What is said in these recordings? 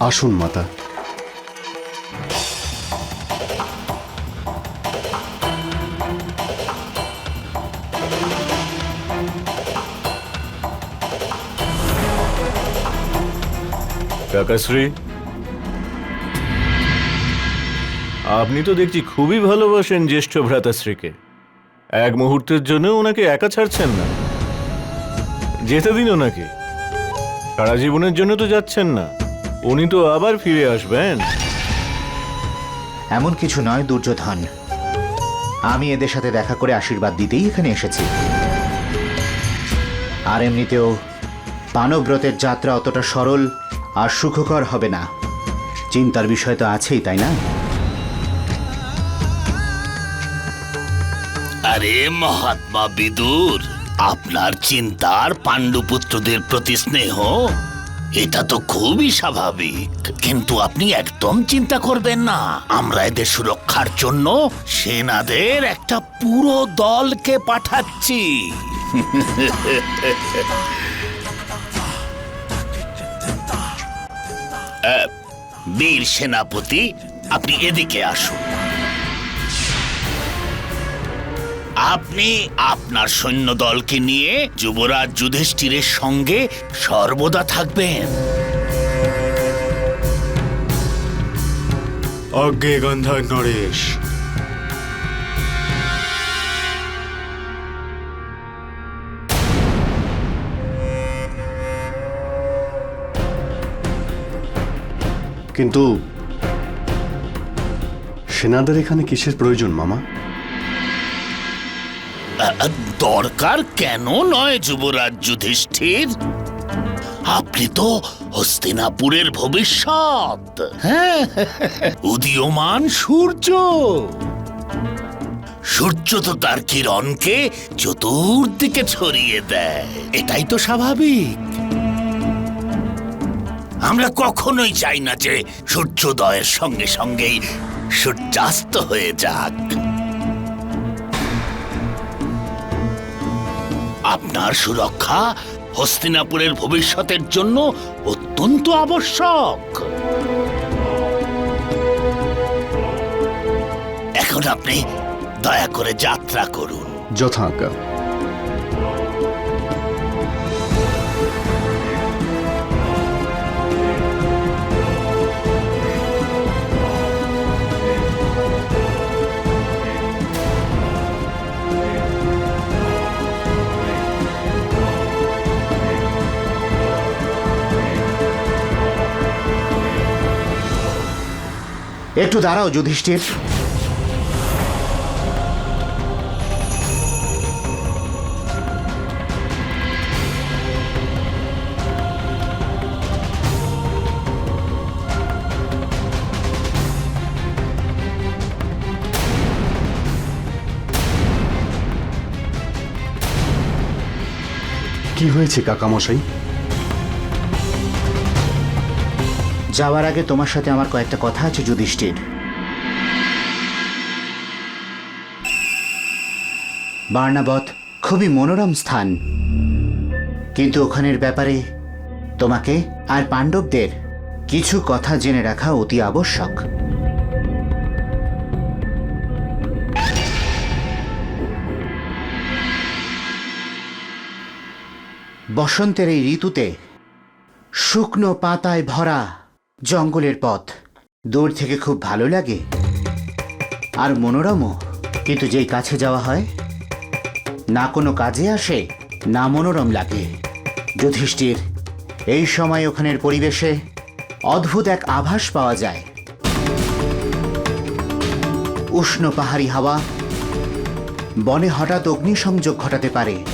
আসুন, মাতা। কাকাশ্রী। আপনি তো দেখছি খুবই ভালোবাসেন জ্যেষ্ঠ ভ্রাতাশ্রীকে। এক মুহূর্তের জন্য ওনাকে একা ছাড়ছেন না। যেতে দিন ওনাকে। সারা জীবনের জন্য তো যাচ্ছেন না। উনি তো আবার ফিরে আসবেন। এমন কিছু নয় দুর্যোধন। আমি এদের সাথে দেখা করে আশীর্বাদ দিতেই এখানে এসেছি। আর এমনিতেও পানব্রতের যাত্রা অতটা সরল আর সুখকর হবে না। চিন্তার বিষয় তো আছেই তাই না? আরে মহাত্মা বিদুর আপনার চিন্তার পাণ্ডুপুত্রদের প্রতি স্নেহ? এটা তো খুবই স্বাভাবিক। কিন্তু আপনি একদম চিন্তা করবেন না। আমরা এদের সুরক্ষার জন্য সেনাদের একটা পুরো দলকে পাঠাচ্ছি। বীর সেনাপতি, আপনি এদিকে আসুন। আপনি আপনার সৈন্যদলকে নিয়ে যুবরাজ যুধিষ্ঠিরের সঙ্গে সর্বদা থাকবেন। অজ্ঞে গন্ধর নরেশ। কিন্তু সেনাদের এখানে কিসের প্রয়োজন মামা? দরকার কেন নয় যুবরাজ যুধিষ্ঠির? আপনি তো হস্তিনাপুরের ভবিষ্যৎ। হ্যাঁ। উদীয়মান সূর্য। সূর্য তো তার কিরণকে চতুর্দিকে ছড়িয়ে দেয়। এটাই তো স্বাভাবিক। আমরা কখনোই চাই না যে সূর্যোদয়ের সঙ্গে সঙ্গেই সূর্যাস্ত হয়ে যাক। আপনার সুরক্ষা হস্তিনাপুরের ভবিষ্যতের জন্য অত্যন্ত আবশ্যক। এখন আপনি দয়া করে যাত্রা করুন। যথা একটু দাঁড়াও যুধিষ্ঠির। কি হয়েছে কাকামশাই? যাওয়ার আগে তোমার সাথে আমার কয়েকটা কথা আছে, যুধিষ্ঠির। বার্নাবত খুবই মনোরম স্থান। কিন্তু ওখানের ব্যাপারে তোমাকে আর পাণ্ডবদের কিছু কথা জেনে রাখা অতি আবশ্যক। বসন্তের এই ঋতুতে শুকনো পাতায় ভরা জঙ্গলের পথ। দূর থেকে খুব ভালো লাগে। আর মনোরমও। কিন্তু যেই কাছে যাওয়া হয়, না কোনো কাজে আসে, না মনোরম লাগে। যুধিষ্ঠির, এই সময় ওখানের পরিবেশে অদ্ভুত এক আভাস পাওয়া যায়। উষ্ণ পাহাড়ি হাওয়া, বনে হঠাৎ অগ্নিসংযোগ ঘটাতে পারে।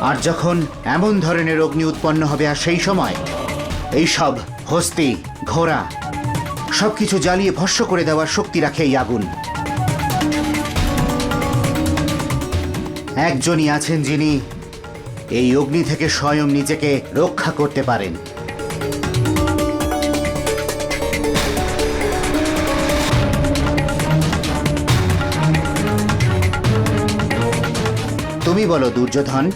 আর যখন এমন ধরনের অগ্নি উৎপন্ন হবে আর সেই সময় এই সব হস্তি, ঘোড়া সবকিছু জ্বালিয়ে ভস্য করে দেওয়ার শক্তি রাখে এই আগুন। একজনই আছেন যিনি এই অগ্নি থেকে স্বয়ং নিজেকে রক্ষা করতে পারেন। তুমি বলো, দুর্যোধন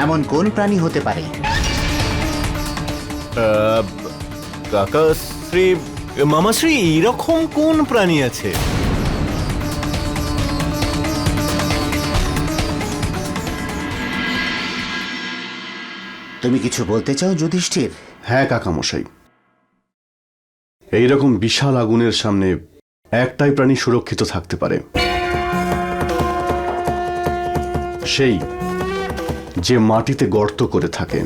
এমন কোন প্রাণী হতে পারে? আহ, কাকাশ্রী মামাশ্রী এরকম কোন প্রাণী আছে? তুমি কিছু বলতে চাও যুধিষ্ঠির? হ্যাঁ কাকামশাই। এইরকম বিশাল আগুনের সামনে একটাই প্রাণী সুরক্ষিত থাকতে পারে। সেই যে মাটিতে গর্ত করে থাকে।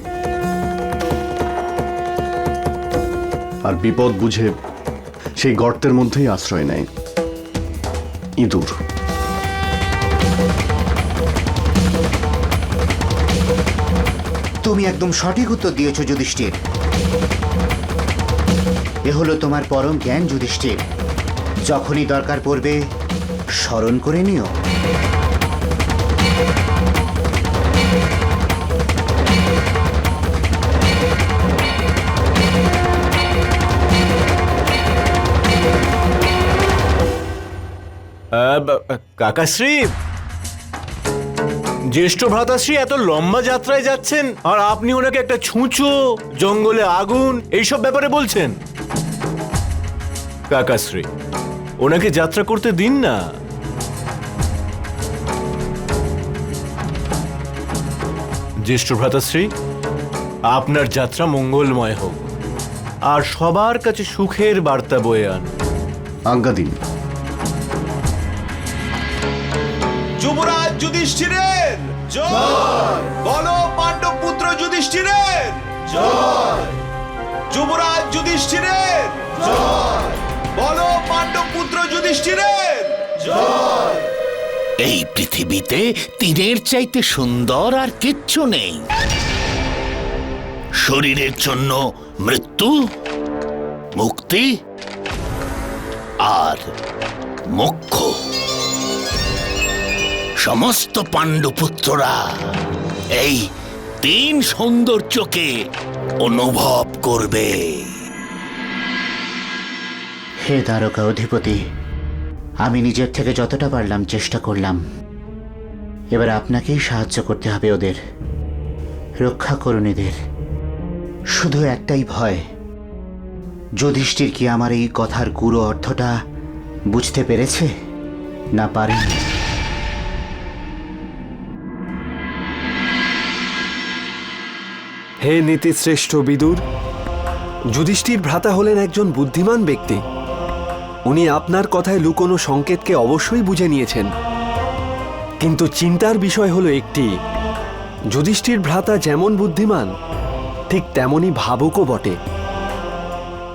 আর বিপদ বুঝে সেই গর্তের মধ্যেই আশ্রয় নেয়। ইঁদুর। তুমি একদম সঠিক উত্তর দিয়েছ, যুধিষ্ঠির। এ হলো তোমার পরম জ্ঞান, যুধিষ্ঠির। যখনই দরকার পড়বে, স্মরণ করে নিও। কাকাশ্রী! জ্যেষ্ঠ ভ্রাতাশ্রী এত লম্বা যাত্রায় যাচ্ছেন, আর আপনি ওনাকে একটা ছুঁচো, জঙ্গলে আগুন, এইসব ব্যাপারে বলছেন। কাকাশ্রী, ওনাকে যাত্রা করতে দিন না। জ্যেষ্ঠ ভ্রাতাশ্রী, আপনার যাত্রা মঙ্গলময় হোক, আর সবার কাছে সুখের বার্তা বয়ে আন আজ্ঞা দিন। যুবরাজ যুধিষ্ঠিরের। জয়। বলো পাণ্ডব পুত্র যুধিষ্ঠিরের। জয়। যুবরাজ যুধিষ্ঠিরের। জয়। বলো পাণ্ডব পুত্র যুধিষ্ঠিরের। জয়। এই পৃথিবীতে তীরের চাইতে সুন্দর আর কিচ্ছু নেই। শরীরের জন্য মৃত্যু মুক্তি আর মোক্ষ। সমস্ত পাণ্ডুপুত্ররা এই তিন সৌন্দর্যকে অনুভব করবে। হে দ্বারকা অধিপতি, আমি নিজের থেকে যতটা পারলাম চেষ্টা করলাম। এবার আপনাকেই সাহায্য করতে হবে ওদের। রক্ষা করুন এদের। শুধু একটাই ভয়, যুধিষ্ঠির কি আমার এই কথার গুরু অর্থটা বুঝতে পেরেছে? না পারেনি হে নীতিশ্রেষ্ঠ বিদুর, যুধিষ্ঠির ভ্রাতা হলেন একজন বুদ্ধিমান ব্যক্তি। উনি আপনার কথায় লুকোনো সংকেতকে অবশ্যই বুঝে নিয়েছেন। কিন্তু চিন্তার বিষয় হলো একটি, যুধিষ্ঠির ভ্রাতা যেমন বুদ্ধিমান, ঠিক তেমনই ভাবুকও বটে।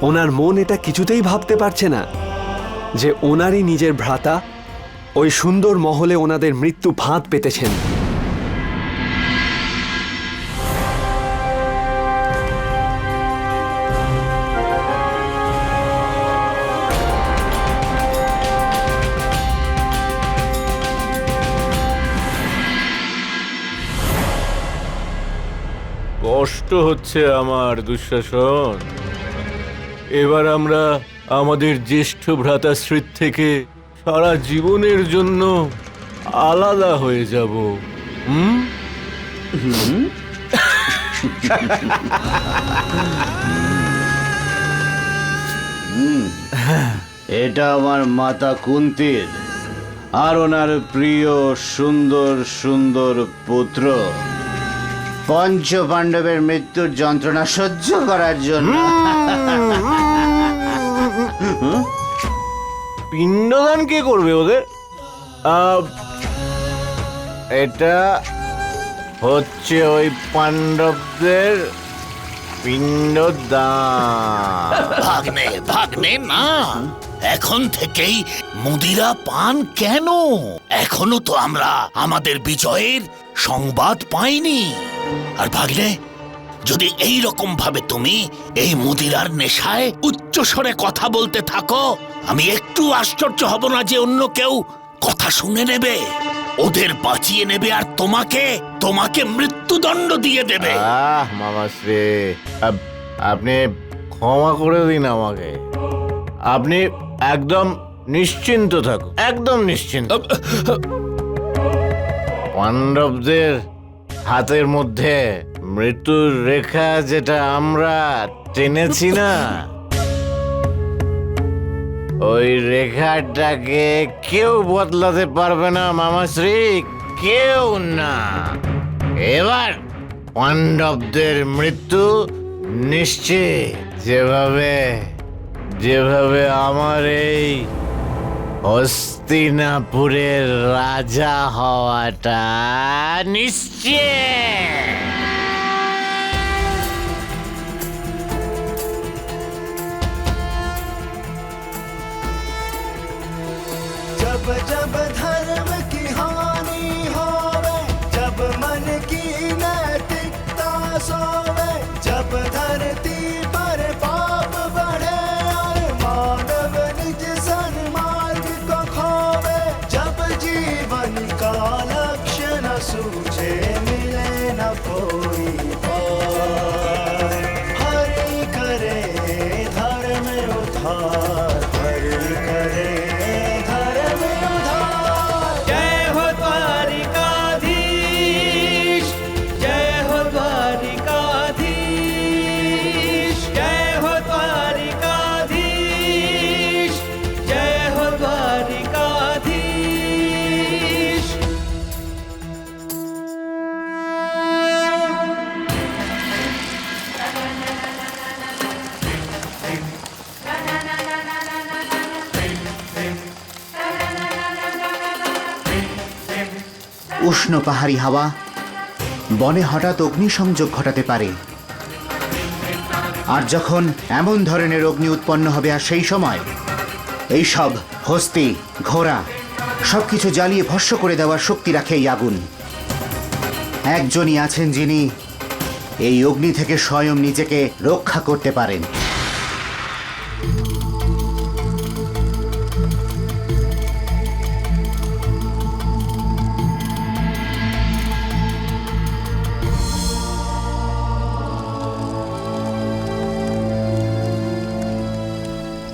ওনার মন এটা কিছুতেই ভাবতে পারছে না যে ওনারই নিজের ভ্রাতা ওই সুন্দর মহলে ওনাদের মৃত্যু ফাঁদ পেতেছেন। কষ্ট হচ্ছে আমার দুঃশাসন। এবার আমরা আমাদের জ্যেষ্ঠ ভ্রাতাশ্রীর থেকে সারা জীবনের জন্য আলাদা হয়ে যাব। হুম। এটা আমার মাতা কুন্তির আর ওনার প্রিয় সুন্দর সুন্দর পুত্র। পঞ্চ পাণ্ডবের মৃত্যুর যন্ত্রণা সহ্য করার জন্য। পিণ্ডদান কে করবে ওদের? আহ, এটা হচ্ছে ওই পাণ্ডবদের পিণ্ডদান। ভাগ্নে ভাগ্নে না। এখন থেকেই মুদিরা পান কেন? এখনও তো আমরা আমাদের বিজয়ের সংবাদ পাইনি। আর ভাগ্নে যদি এই রকম ভাবে তুমি এই মুদিরার নেশায় উচ্চ স্বরে কথা বলতে থাকো আমি একটু আশ্চর্য হব না যে অন্য কেউ কথা শুনে নেবে ওদের বাঁচিয়ে নেবে আর তোমাকে তোমাকে মৃত্যুদণ্ড দিয়ে দেবে। আহ মামাশ্রী আপনি ক্ষমা করে দিন আমাকে। আপনি একদম নিশ্চিন্ত থাকুন একদম নিশ্চিন্ত। পাণ্ডবদের হাতের মধ্যে মৃত্যুর রেখা যেটা আমরা টেনেছি না, ওই রেখাটাকে কেউ বদলাতে পারবে না মামাশ্রী কেউ না। এবার পাণ্ডবদের মৃত্যু নিশ্চিত যেভাবে যেভাবে আমার এই হস্তিনাপুরের রাজা হওয়াটা নিশ্চিত जब जब উষ্ণ পাহাড়ি হাওয়া, বনে হঠাৎ অগ্নিসংযোগ ঘটাতে পারে। আর যখন এমন ধরনের অগ্নি উৎপন্ন হবে আর সেই সময়, এই সব হস্তি, ঘোড়া সব কিছু জ্বালিয়ে ভস্য করে দেওয়ার শক্তি রাখে এই আগুন। একজনই আছেন যিনি এই অগ্নি থেকে স্বয়ং নিজেকে রক্ষা করতে পারেন।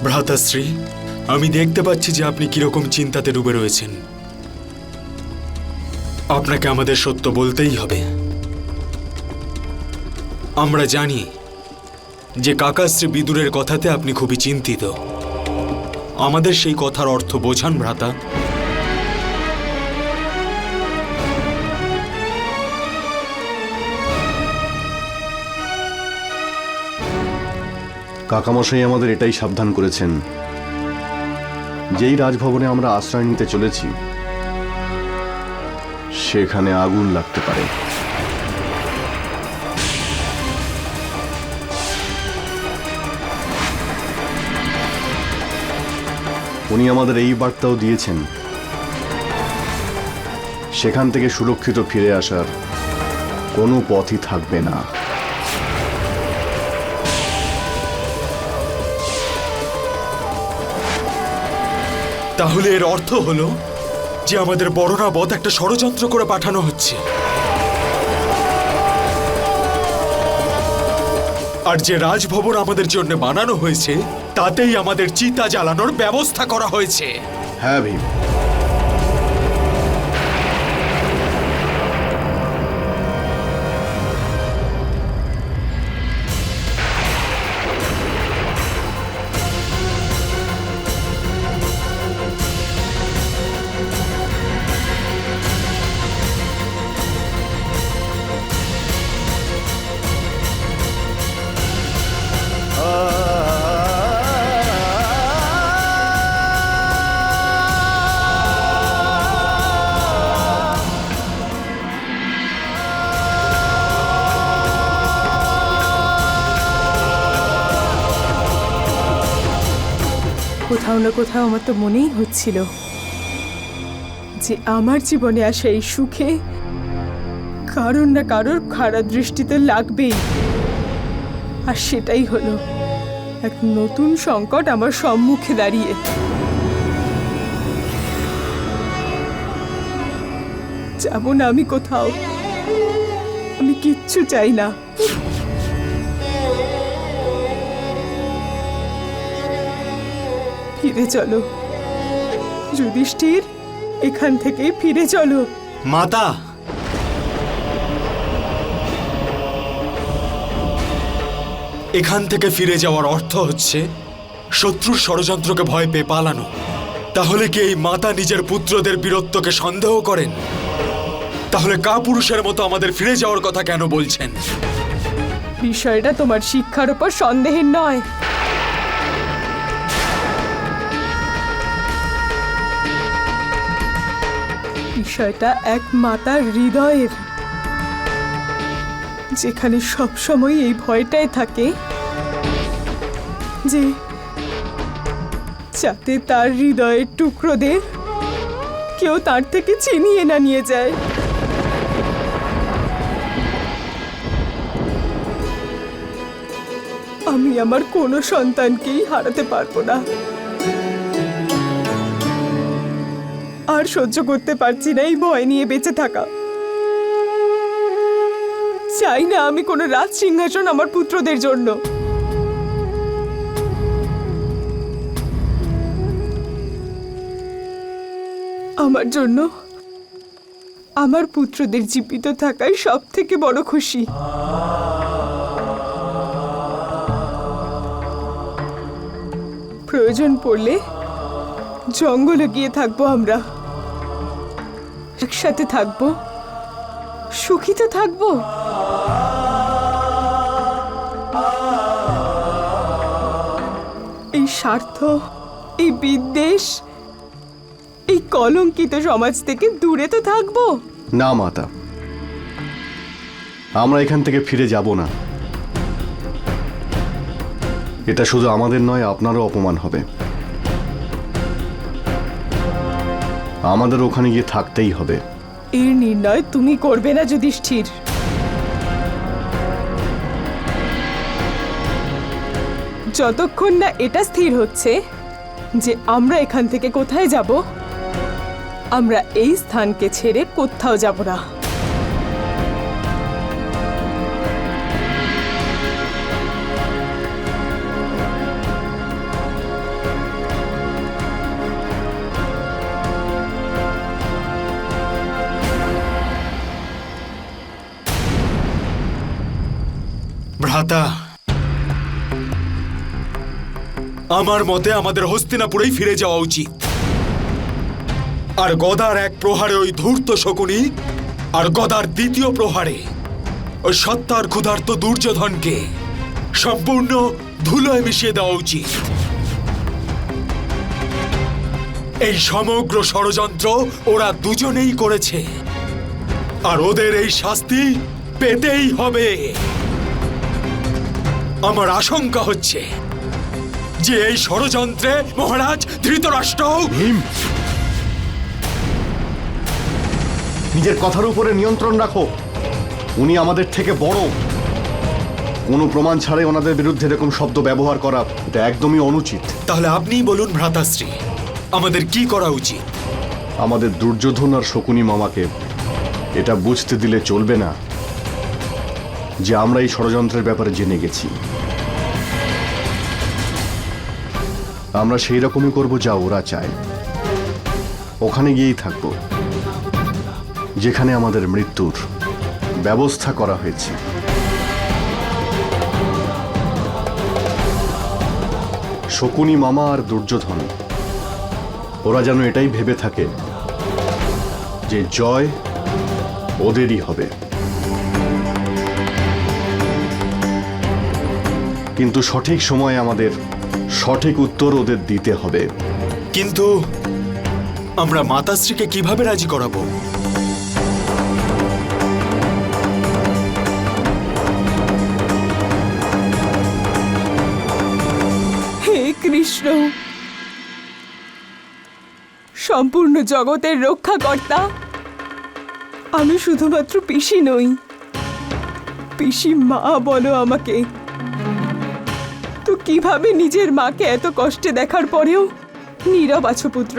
ভ্রাতাশ্রী আমি দেখতে পাচ্ছি যে আপনি কীরকম চিন্তাতে ডুবে রয়েছেন। আপনাকে আমাদের সত্য বলতেই হবে। আমরা জানি যে কাকাশ্রী বিদুরের কথাতে আপনি খুবই চিন্তিত। আমাদের সেই কথার অর্থ বোঝান, ভ্রাতা। কাকামশাই আমাদের এটাই সাবধান করেছেন। যেই রাজভবনে আমরা আশ্রয় নিতে চলেছি, সেখানে আগুন লাগতে পারে। উনি আমাদের এই বার্তাও দিয়েছেন, সেখান থেকে সুরক্ষিত ফিরে আসার কোনো পথই থাকবে না। তাহলে এর অর্থ হলো যে আমাদের বড়রা বধ একটা ষড়যন্ত্র করে পাঠানো হচ্ছে। আর যে রাজভবন আমাদের জন্য বানানো হয়েছে, তাতেই আমাদের চিতা জ্বালানোর ব্যবস্থা করা হয়েছে। হ্যাঁ ভীম। কোথাও না কোথাও আমার তো মনেই হচ্ছিল যে আমার জীবনে আসা এই সুখে কারোর না কারোর খারাপ দৃষ্টিতে লাগবেই। আর সেটাই হলো এক নতুন সংকট আমার সম্মুখে দাঁড়িয়ে। যাব না আমি কোথাও। আমি কিচ্ছু চাই না। ফিরে চলো। যুধিষ্ঠির এখান থেকে ফিরে চলো। মাতা! এখান থেকে ফিরে যাওয়ার অর্থ হচ্ছে শত্রুর ষড়যন্ত্রকে ভয় পেয়ে পালানো। তাহলে কি এই মাতা নিজের পুত্রদের বীরত্বকে সন্দেহ করেন? তাহলে কা পুরুষের মতো আমাদের ফিরে যাওয়ার কথা কেন বলছেন? বিষয়টা তোমার শিক্ষার উপর সন্দেহের নয়। বিষয়টা এক মাতার হৃদয়ের। যেখানে সবসময় এই ভয়টাই থাকে যে যাতে তার হৃদয়ের টুকরোদের কেউ তার থেকে চিনিয়ে না নিয়ে যায়। আমি আমার কোনো সন্তানকেই হারাতে পারব না। আর সহ্য করতে পারছি না এই ভয় নিয়ে বেঁচে থাকা। চাই না আমি কোনো রাজ সিংহাসন আমার পুত্রদের জন্য। আমার জন্য আমার পুত্রদের জীবিত থাকাই সব থেকে বড় খুশি। প্রয়োজন পড়লে জঙ্গলে গিয়ে থাকব আমরা। একসাথে থাকব। সুখী তো থাকব। এই স্বার্থ, এই বিদ্বেষ, এই কলঙ্কিত সমাজ থেকে দূরে তো থাকব। না, মাতা। আমরা এখান থেকে ফিরে যাব না। এটা শুধু আমাদের নয়, আপনারও অপমান হবে। আমাদের ওখানে গিয়ে থাকতেই হবে। এর নির্ণয় তুমি করবে না যুধিষ্ঠির। যতক্ষণ না এটা স্থির হচ্ছে যে আমরা এখান থেকে কোথায় যাব, আমরা এই স্থানকে ছেড়ে কোথাও যাব না। ভ্রাতা আমার মতে আমাদের হস্তিনাপুরেই ফিরে যাওয়া উচিত। আর গদার এক প্রহারে ওই ধূর্ত শকুনি, আর গদার দ্বিতীয় প্রহারে ওই সত্তার ক্ষুধার্ত দুর্যোধনকে সম্পূর্ণ ধুলোয় মিশিয়ে দেওয়া উচিত। এই সমগ্র ষড়যন্ত্র ওরা দুজনেই করেছে। আর ওদের এই শাস্তি পেতেই হবে। আমার আশঙ্কা হচ্ছে যে এই ষড়যন্ত্রে মহারাজ ধৃতরাষ্ট্র ভীম নিজের কথার উপরে নিয়ন্ত্রণ রাখো। উনি আমাদের থেকে বড়। কোনো প্রমাণ ছাড়াই ওনাদের বিরুদ্ধে এরকম শব্দ ব্যবহার করা এটা একদমই অনুচিত। তাহলে আপনিই বলুন ভ্রাতাশ্রী আমাদের কি করা উচিত? আমাদের দুর্যোধন আর শকুনি মামাকে এটা বুঝতে দিলে চলবে না। যে আমরা এই ষড়যন্ত্রের ব্যাপারে জেনে গেছি। আমরা সেই রকমই করব যা ওরা চায়। ওখানে গিয়েই থাকব, যেখানে আমাদের মৃত্যুর ব্যবস্থা করা হয়েছে। শকুনি মামা আর দুর্যোধন, ওরা যেন এটাই ভেবে থাকে যে জয় ওদেরই হবে। কিন্তু সঠিক সময়ে আমাদের সঠিক উত্তর ওদের দিতে হবে। কিন্তু আমরা মাতাশ্রীকে কীভাবে রাজি করাবো? হে কৃষ্ণ! সম্পূর্ণ জগতের রক্ষাকর্তা আমি শুধুমাত্র পিসি নই। পিসি মা বলো আমাকে। কীভাবে নিজের মাকে এত কষ্টে দেখার পরেও নীরব আছো পুত্র?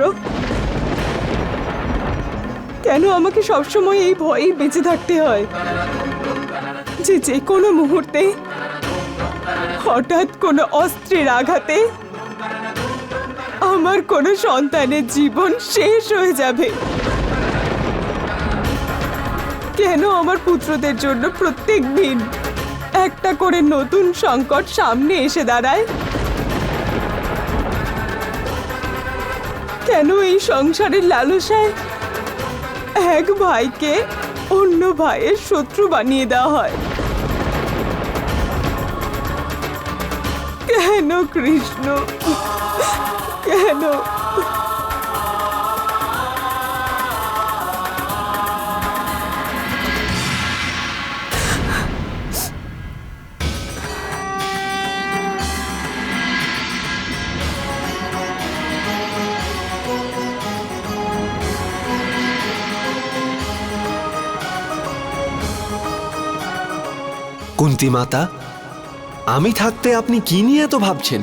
কেন আমাকে সবসময় এই ভয়েই বেঁচে থাকতে হয়? যে যে কোনো মুহূর্তে, হঠাৎ কোনো অস্ত্রের আঘাতে আমার কোনো সন্তানের জীবন শেষ হয়ে যাবে। কেন আমার পুত্রদের জন্য প্রত্যেক দিন একটা করে নতুন সংকট সামনে এসে দাঁড়ায়। কেন এই সংসারের লালসায় এক ভাইকে অন্য ভাইয়ের শত্রু বানিয়ে দেওয়া হয়? কেন কৃষ্ণ? কেন কুন্তি মাতা আমি থাকতে আপনি কি নিয়ে এত ভাবছেন?